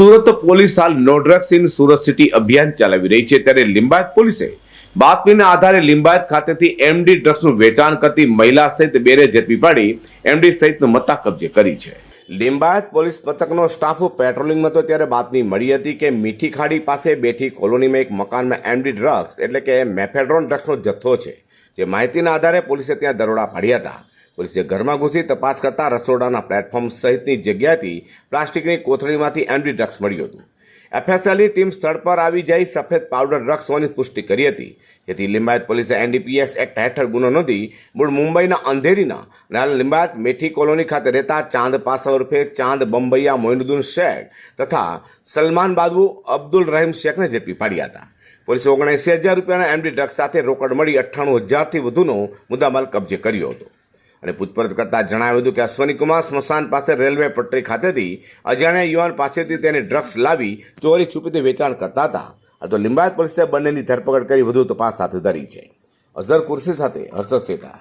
Surat police હાલ નો drugs in Surat city અભિયાન ચલાવી રહી છે. ત્યારે લિંબાયત પોલીસે બાતમીના આધારે લિંબાયત ખાતેથી એમડી ડ્રગ્સનું વેચાણ કરતી મહિલા સહિત બેરે ઝડપી પાડી એમડી સહિતનું મત્તા કબજે કરી છે. લિંબાયત પોલીસ પથકનો સ્ટાફ પેટ્રોલિંગમાં હતો ત્યારે બાતમી મળી હતી કે મીઠી ખાડી પાસે બેઠી કોલોનીમાં એક મકાનમાં એમડી ડ્રગ્સ એટલે કે મેફેડ્રોન ડ્રગ્સનો જથ્થો છે. જે માહિતીના આધારે પોલીસે ત્યાં દરોડા પાડ્યા હતા. પોલીસે ઘરમાં ઘૂસી તપાસ કરતા રસોડાના પ્લેટફોર્મ સહિતની જગ્યાથી પ્લાસ્ટિકની કોથળીમાંથી એમડી ડ્રગ્સ મળ્યું હતું. એફએસએલની ટીમ સ્થળ પર આવી જઈ સફેદ પાવડર ડ્રગ્સ હોવાની પુષ્ટિ કરી હતી. જેથી લિંબાયત પોલીસે એનડીપીએસ એક્ટ હેઠળ ગુનો નોંધી મૂળ મુંબઈના અંધેરીના અને લિંબાયત મેઠી કોલોની ખાતે રહેતા ચાંદ પાસા ઉર્ફે ચાંદ બંબૈયા મોઇનુદ્દીન શેખ તથા સલમાન બાદુ અબ્દુલ રહીમ શેખને ઝડપી પાડ્યા હતા. પોલીસે ઓગણસી હજાર રૂપિયાના એમડી ડ્રગ્સ સાથે રોકડ મળી અઠ્ઠાણું હજારથી વધુનો મુદ્દામાલ કબજે કર્યો હતો. અને પૂછપરછ કરતાં જણાવ્યું હતું કે અશ્વનીકુમાર સ્મશાન પાસે રેલવે પટરી ખાતેથી અજાણ્યા યુવાન પાસેથી તેને ડ્રગ્સ લાવી ચોરી છુપીથી વેચાણ કરતા હતા. તો લિંબાયત પોલીસે બંનેની ધરપકડ કરી વધુ તપાસ હાથ ધરી છે. અઝર કુર્સી સાથે હર્ષદ શેઠા